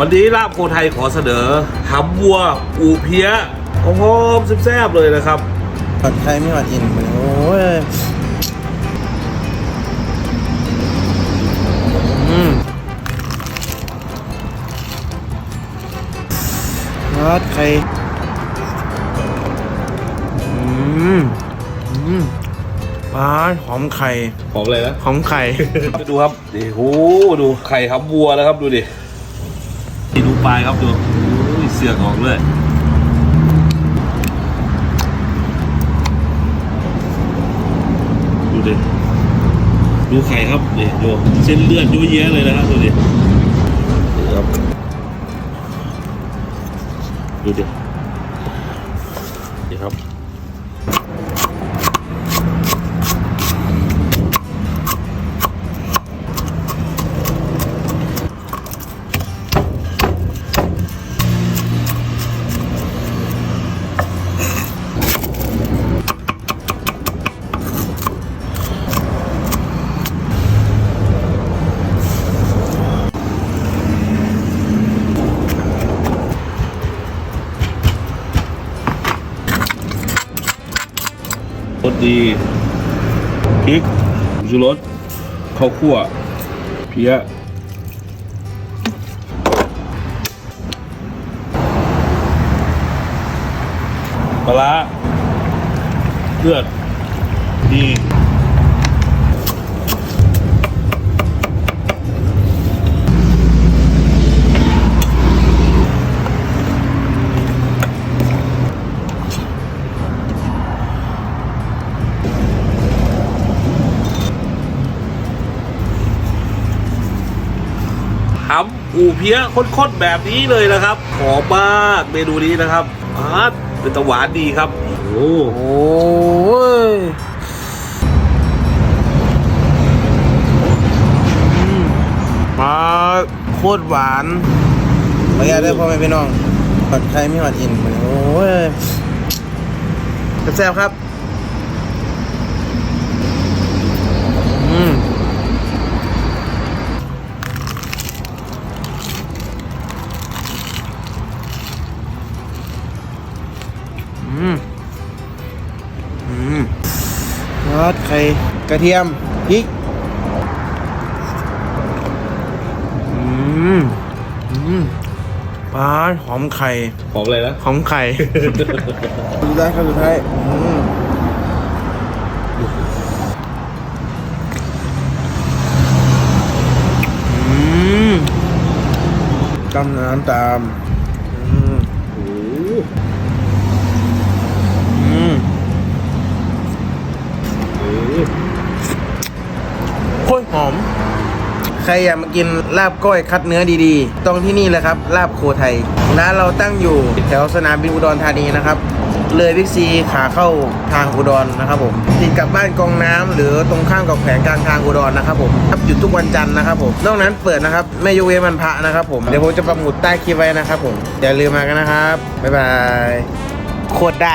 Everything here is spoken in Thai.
วันนี้ลาบโคไทยขอเสนอหำวัว อูเพี้ยหอมๆแซ่บๆเลยนะครับผัดไทยไม่ผัดอินโอ้ยอืมผัดไข่อืมอืมปลาหอมไข่ หอมอะไรนะ หอมไข่ดูครับดิโอ้ดูไข่หำวัวแล้วครับดูดินี่ดู ปลายครับดูเสือกออกเลยดูดิดูไข่ครับนี่ดูเส้นเลือดยุ่ยแยะเลยนะครับดูดิครับดูดินี่ครับ รสดีพริกชูรสข้าวคั่วเพี้ยปลาร้าเลือดดี อูเพี้ยข้นๆแบบนี้เลยนะครับหอมมากเมนูนี้นะครับอาร์ตเป็นตะหวานดีครับ โอ้โอ้ยอืมปลาโคตรหวานขออนุญาตด้วยพ่อแม่พี่น้องผัดไทยไม่ผัดอินโอ้ยแซ่บๆครับ อืมอืมซอสไข่กระเทียมพริกอืมอืมปลาหอมไข่หอมอะไรนะ หอมไข่ดูได้ครับสุดท้ายอืมอืมกำน้ำตามอืม โอ้ อืม โคตรหอม ใครอยากมากินลาบก้อยคัดเนื้อดีๆ ตรงที่นี่เลยครับ ลาบโคไทยร้านเราตั้งอยู่แถวสนามบินอุดรธานีนะครับ เลยวิกซีขาเข้าทางอุดรนะครับผมติดกับบ้านกองน้ำหรือตรงข้ามกับแขวงกลางทางอุดรนะครับผมครับหยุดทุกวันจันทร์นะครับผมนอกนั้นเปิดนะครับไม่ยกเว้นวันพระนะครับผมเดี๋ยวผมจะปักหมุดใต้คลิปไว้นะครับผมอย่าลืมมากันนะครับบ๊ายบายโคตรได้